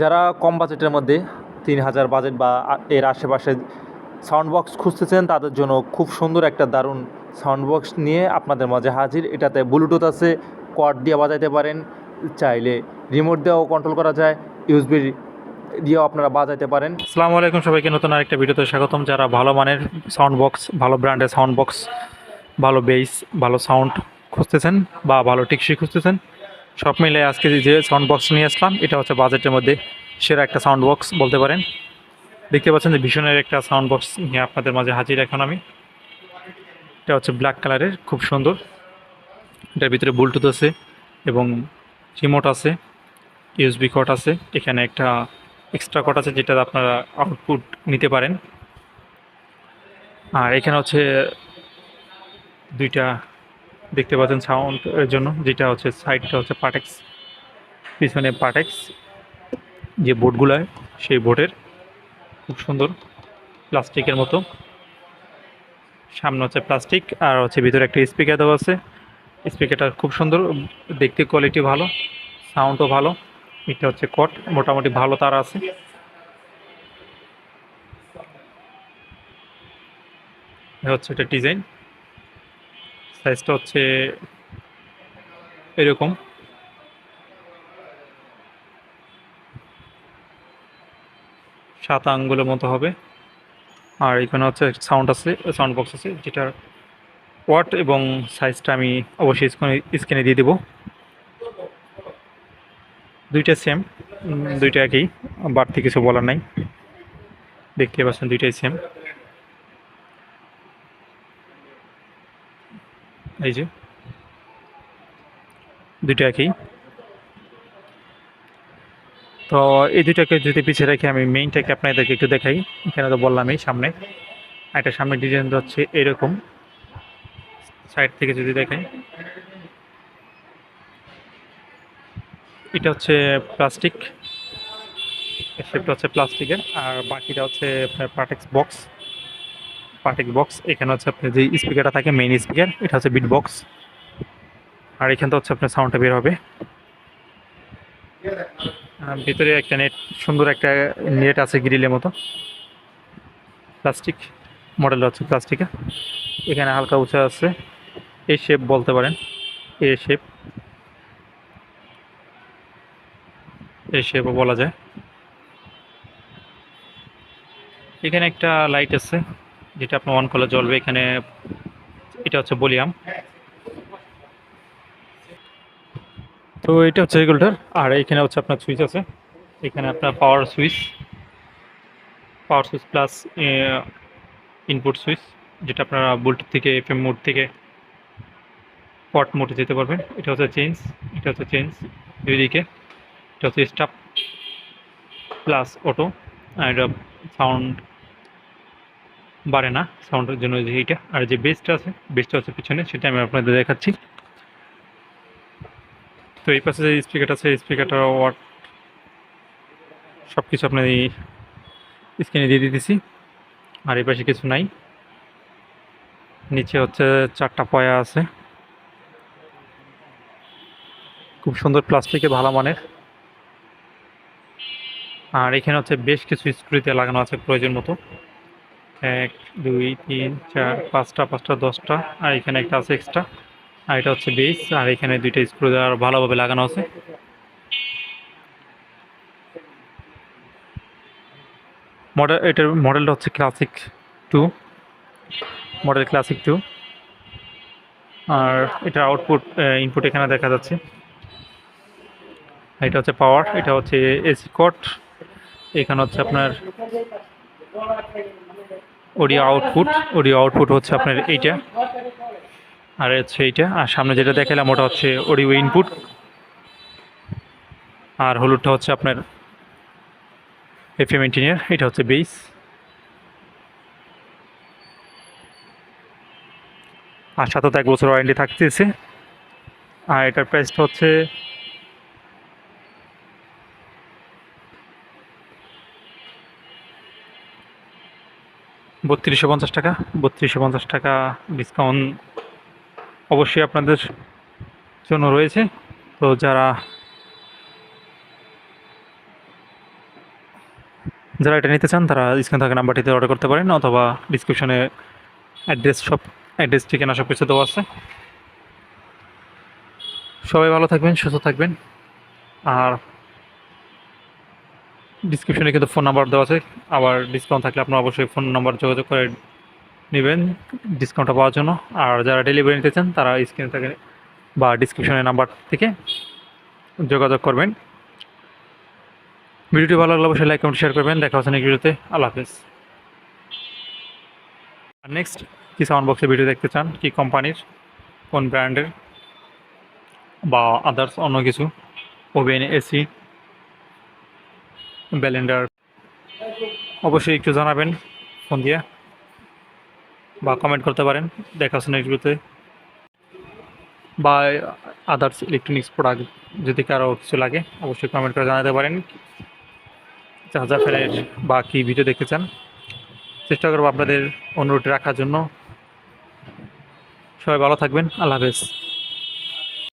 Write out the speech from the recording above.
যারা কম বাজেটের মধ্যে তিন হাজার বাজেট বা এর আশেপাশে সাউন্ড বক্স খুঁজতেছেন, তাদের জন্য খুব সুন্দর একটা দারুণ সাউন্ড বক্স নিয়ে আপনাদের মাঝে হাজির। এটাতে ব্লুটুথ আছে কোয়াড দিয়ে বাজাইতে পারেন, চাইলে রিমোট দিয়েও কন্ট্রোল করা যায় ইউএসবি দিয়েও আপনারা বাজাইতে পারেন। আসসালামু আলাইকুম সবাইকে, নতুন আরেকটা ভিডিওতে স্বাগতম। যারা ভালো মানের সাউন্ড বক্স ভালো ব্র্যান্ডের সাউন্ড বক্স ভালো বেস ভালো সাউন্ড খুঁজতেছেন বা ভালো টিকসি খুঁজতেছেন সব মিলে আজকে যে সাউন্ড বক্স নিয়ে আসলাম, এটা হচ্ছে বাজেটের মধ্যে সেরা একটা সাউন্ড বক্স বলতে পারেন। দেখতে পাচ্ছেন যে ভীষণের একটা সাউন্ড বক্স নিয়ে আপনাদের মাঝে হাজির এখন আমি। এটা হচ্ছে ব্ল্যাক কালারের খুব সুন্দর। এটার ভিতরে ব্লুটুথ আছে এবং রিমোট আছে ইউএসবি কট আছে। এখানে একটা এক্সট্রা কট আছে যেটা আপনারা আউটপুট নিতে পারেন। আর এখানে হচ্ছে দুইটা দেখতে পাচ্ছেন সাউন্ড এর জন্য, যেটা হচ্ছে সাইডটা হচ্ছে পাটেক্স পিছনে পাটেক্স যে বোর্ডগুলো হয়, সেই বোর্ডের খুব সুন্দর প্লাস্টিকের মতো। সামনে হচ্ছে প্লাস্টিক আর হচ্ছে ভিতরে একটা স্পিকার দেওয়া আছে। স্পিকারটা খুব সুন্দর, দেখতে কোয়ালিটি ভালো সাউন্ডও ভালো, এটা হচ্ছে কট মোটামুটি ভালো তার আছে। হচ্ছে এটা ডিজাইন সাইজটা হচ্ছে এরকম। সাত আঙ্গুলের মতো হবে। আর এখানে হচ্ছে সাউন্ড আছে সাউন্ড বক্স আছে, যেটার ওয়াট এবং সাইজটা আমি অবশ্যই স্ক্রিনে দিয়ে দেবো। দুইটা সেম দুইটা একই, বাড়তি কিছু বলার নাই। দেখতে পাচ্ছেন দুইটাই সেম এই যে। দুইটা একই। তো এই দুইটাকে যদি পিছিয়ে রাখি, আমি মেইনটাকে আপনাদেরকে একটু দেখাই। এখানে তো বললামই, সামনে। একটা সামনে ডিজাইন হচ্ছে এরকম। সাইড থেকে যদি দেখাই। এটা হচ্ছে প্লাস্টিক শেপটা হচ্ছে প্লাস্টিকের আর বাকিটা হচ্ছে পার্টেক্স বক্স পার্টেক্স বক্স এখানে হচ্ছে আপনার যে স্পিকারটা থাকে মেইন স্পিকার এটা হচ্ছে বিট বক্স আর এখানটা হচ্ছে আপনার সাউন্ডটা বের হবে। ভিতরে একটা নেট সুন্দর একটা নেট আছে গ্রিলের মতো। প্লাস্টিক মডেল হচ্ছে প্লাস্টিকের এখানে হালকা উঁচা আছে। এই শেপ বলতে পারেন। এ শেপ এই শেপও বলা যায়। এখানে একটা লাইট আছে। যেটা আপনার অন করলে জ্বলবে এখানে, এটা হচ্ছে বলিয়াম। তো এটা হচ্ছে রেগুলেটর আর এখানে হচ্ছে আপনার সুইচ আছে। এখানে আপনার power switch power switch plus input switch যেটা আপনারা ব্লুটুথ থেকে এফএম মোড থেকে পট মোডে যেতে পারবেন। এটা হচ্ছে চেঞ্জ এটা হচ্ছে চেঞ্জ দুই দিকে এটা হচ্ছে স্টাফ প্লাস অটো আর এটা সাউন্ড বাড়ে না সাউন্ডের জন্য যে এইটা আর যে বেসটা আছে বেসটা আছে পিছনে, সেটা আমি আপনাদের দেখাচ্ছি। তো এই পাশে যে স্পিকারটা আছে স্পিকারটা ওয়াট সব কিছু আপনার এই স্ক্রিনে দিয়ে দিতেছি। আর এই পাশে কিছু নাই। নিচে হচ্ছে চারটা পয়া আছে। খুব সুন্দর প্লাস্টিকে ভালো মানের। আর এখানে হচ্ছে বেশ কিছু স্ক্রুতে লাগানো আছে প্রয়োজন মতো। এক, দুই, তিন, চার, পাঁচটা পাঁচটা, দশটা, আর এখানে একটা আছে এক্সট্রা আর এটা হচ্ছে বেস আর এখানে দুইটা স্ক্রু আর ভালোভাবে লাগানো আছে। মডেল এটার মডেলটা হচ্ছে classic two model classic two আর এটা আউটপুট ইনপুট এখানে দেখা যাচ্ছে। এটা হচ্ছে পাওয়ার এটা হচ্ছে এসি কোড এখানে হচ্ছে আপনার অডিও আউটপুট অডিও আউটপুট হচ্ছে আপনার এইটা। আর হচ্ছে এইটা। আর সামনে যেটা দেখালাম, ওটা হচ্ছে অডিও ইনপুট আর হলুদটা হচ্ছে আপনার এফএম ইঞ্জিনিয়ার এটা হচ্ছে বেস আর সাথে এক বছর ওয়ারেন্টি থাকতেছে। আর এটার প্রাইসটা হচ্ছে বত্রিশশো পঞ্চাশ টাকা, বত্রিশশো পঞ্চাশ টাকা ডিসকাউন্ট অবশ্যই আপনাদের জন্য রয়েছে। তো যারা যারা এটা নিতে চান, তারা স্ক্রিন থাকা নাম্বারটিতে অর্ডার করতে পারেন, অথবা ডিসক্রিপশনে অ্যাড্রেস সব অ্যাড্রেস ঠিকানা সব কিছু দেওয়া আছে। সবাই ভালো থাকবেন, সুস্থ থাকবেন, আর ডিসক্রিপশনে কিন্তু ফোন নাম্বার দেওয়া আছে। আবার ডিসকাউন্ট থাকলে আপনারা অবশ্যই ফোন নাম্বার যোগাযোগ করে নেবেন ডিসকাউন্টটা পাওয়ার জন্য। আর যারা ডেলিভারি নিতে চান, তারা স্ক্রিনে থাকে বা ডিসক্রিপশনের নাম্বার থেকে যোগাযোগ করবেন। ভিডিওটি ভালো লাগলে অবশ্যই লাইক কমেন্ট শেয়ার করবেন। দেখা হচ্ছে নেক্সট ভিডিওতে। আল্লাহ হাফেজ। আর নেক্সট কি সাউন্ড বক্সের ভিডিও দেখতে চান, কি কোম্পানির কোন ব্র্যান্ডের বা আদার্স অন্য কিছু ওভেন এসি ব্যালেন্ডার অবশ্যই একটু জানাবেন, ফোন দিয়ে বা কমেন্ট করতে পারেন, দেখা হচ্ছে বা আদার্স ইলেকট্রনিক্স প্রোডাক্ট যদি কারও কিছু লাগে, অবশ্যই কমেন্ট করে জানাতে পারেন। চার্জার ফ্যানের বা কী ভিডিও দেখতে চান, চেষ্টা করব আপনাদের অনুরোধ রাখার জন্য। সবাই ভালো থাকবেন, আল্লাহ হাফেজ।